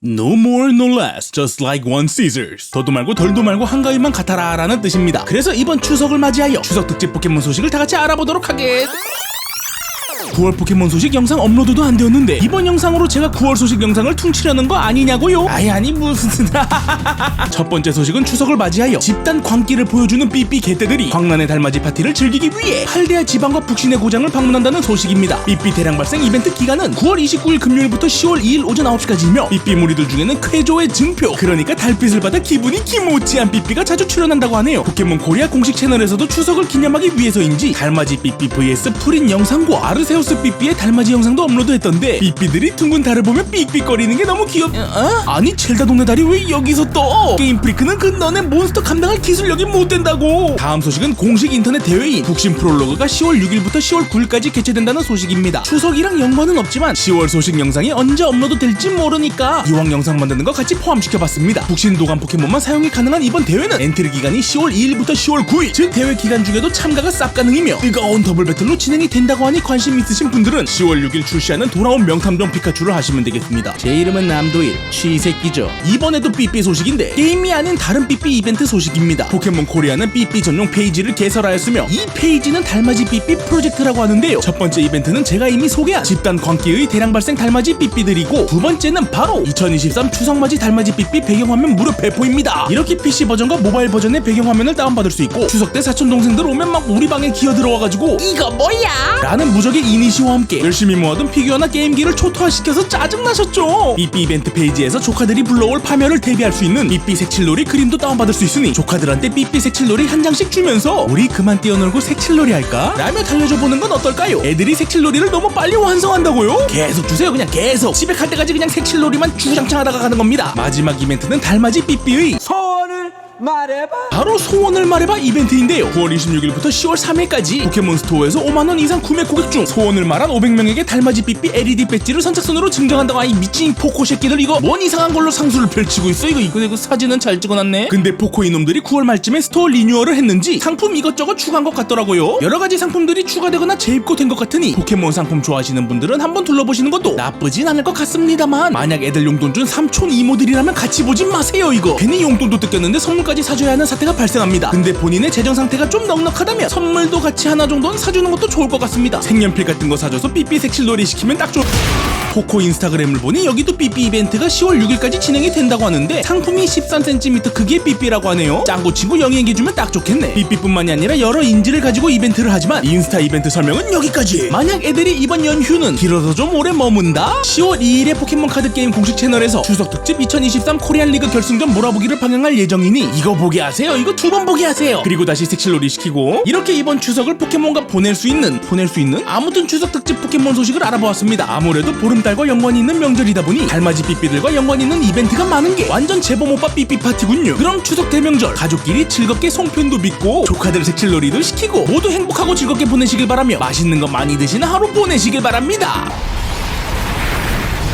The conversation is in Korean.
No more, no less, just like one Caesars. 더도 말고 덜도 말고 한가위만 같아라 라는 뜻입니다. 그래서 이번 추석을 맞이하여 추석 특집 포켓몬 소식을 다 같이 알아보도록 하겠. 9월 포켓몬 소식 영상 업로드도 안 되었는데 이번 영상으로 제가 9월 소식 영상을 퉁치려는 거 아니냐고요? 아니 아니 무슨 첫 번째 소식은 추석을 맞이하여 집단 광기를 보여주는 삐삐 개떼들이 광란의 달맞이 파티를 즐기기 위해 할대야 지방과 북신의 고장을 방문한다는 소식입니다. 삐삐 대량 발생 이벤트 기간은 9월 29일 금요일부터 10월 2일 오전 9시까지이며 삐삐 무리들 중에는 쾌조의 증표 그러니까 달빛을 받아 기분이 기모찌한 삐삐가 자주 출연한다고 하네요. 포켓몬 코리아 공식 채널에서도 추석을 기념하기 위해서인지 달맞이 삐삐 vs 프린 영상과 아르 세우스 삐삐의 달맞이 영상도 업로드했던데 삐삐들이 둥근 달을 보며 삑삑거리는 게 너무 귀엽... 어? 아니 젤다 동네 달이 왜 여기서 떠? 게임 프리크는 그 너네 몬스터 감당할 기술력이 못 된다고 다음 소식은 공식 인터넷 대회인 북신 프롤로그가 10월 6일부터 10월 9일까지 개최된다는 소식입니다 추석이랑 연관은 없지만 10월 소식 영상이 언제 업로드 될지 모르니까 이왕 영상 만드는 거 같이 포함시켜봤습니다 북신 도감 포켓몬만 사용이 가능한 이번 대회는 엔트리 기간이 10월 2일부터 10월 9일 즉 대회 기간 중에도 참가가 쌉 가능이며 뜨거운 더블 배틀로 진행이 된다고 하니 관심 있으신 분들은 10월 6일 출시하는 돌아온 명탐정 피카츄를 하시면 되겠습니다. 제 이름은 남도일 취새끼죠. 이번에도 삐삐 소식인데 게임이 아닌 다른 삐삐 이벤트 소식입니다. 포켓몬 코리아는 삐삐 전용 페이지를 개설하였으며 이 페이지는 달맞이 삐삐 프로젝트라고 하는데요. 첫 번째 이벤트는 제가 이미 소개한 집단 광기의 대량 발생 달맞이 삐삐들이고 두 번째는 바로 2023 추석맞이 달맞이 삐삐 배경화면 무료 배포입니다. 이렇게 PC 버전과 모바일 버전의 배경화면을 다운받을 수 있고 추석 때 사촌 동생들 오면 막 우리 방에 기어 들어와가지고 이거 뭐야? 라는 무적의 이니시와 함께 열심히 모아둔 피규어나 게임기를 초토화시켜서 짜증나셨죠? 삐삐 이벤트 페이지에서 조카들이 불러올 파멸을 대비할 수 있는 삐삐 색칠놀이 그림도 다운받을 수 있으니 조카들한테 삐삐 색칠놀이 한 장씩 주면서 우리 그만 뛰어놀고 색칠놀이 할까? 라며 달려줘 보는 건 어떨까요? 애들이 색칠놀이를 너무 빨리 완성한다고요? 계속 주세요 그냥 계속 집에 갈 때까지 그냥 색칠놀이만 주장창 하다가 가는 겁니다 마지막 이벤트는 달맞이 삐삐의 소원을 말해봐. 바로 소원을 말해봐 이벤트인데요. 9월 26일부터 10월 3일까지 포켓몬 스토어에서 5만원 이상 구매 고객 중 소원을 말한 500명에게 달맞이 삐삐 LED 배지를 선착순으로 증정한다고 하니 미친 포코 새끼들 이거 뭔 이상한 걸로 상수를 펼치고 있어 이거 이거 이거 사진은 잘 찍어놨네. 근데 포코 이놈들이 9월 말쯤에 스토어 리뉴얼을 했는지 상품 이것저것 추가한 것 같더라고요. 여러 가지 상품들이 추가되거나 재입고된 것 같으니 포켓몬 상품 좋아하시는 분들은 한번 둘러보시는 것도 나쁘진 않을 것 같습니다만 만약 애들 용돈 준 삼촌 이모들이라면 같이 보지 마세요 이거. 괜히 용돈도 뜯겼는데 선물 까지 사줘야 하는 사태가 발생합니다. 근데 본인의 재정 상태가 좀 넉넉하다면 선물도 같이 하나 정도는 사주는 것도 좋을 것 같습니다. 색연필 같은 거 사줘서 삐삐 색칠놀이 시키면 딱 좋. 포코 인스타그램을 보니 여기도 삐삐 이벤트가 10월 6일까지 진행이 된다고 하는데 상품이 13cm 크기의 삐삐라고 하네요. 짱구 친구 영희에게 주면 딱 좋겠네. 삐삐뿐만이 아니라 여러 인지를 가지고 이벤트를 하지만 인스타 이벤트 설명은 여기까지. 만약 애들이 이번 연휴는 길어서 좀 오래 머문다? 10월 2일에 포켓몬 카드 게임 공식 채널에서 추석 특집 2023 코리안 리그 결승전 몰아보기를 방영할 예정이니 이거 보게 하세요. 이거 두 번 보게 하세요. 그리고 다시 색칠놀이 시키고 이렇게 이번 추석을 포켓몬과 보낼 수 있는 보낼 수 있는 아무튼 추석 특집 포켓몬 소식을 알아보았습니다. 아무래도 보름달과 연관이 있는 명절이다 보니 달맞이 삐삐들과 연관이 있는 이벤트가 많은 게 완전 재범 오빠 삐삐 파티군요. 그럼 추석 대명절 가족끼리 즐겁게 송편도 빚고 조카들 색칠놀이도 시키고 모두 행복하고 즐겁게 보내시길 바라며 맛있는 거 많이 드시는 하루 보내시길 바랍니다.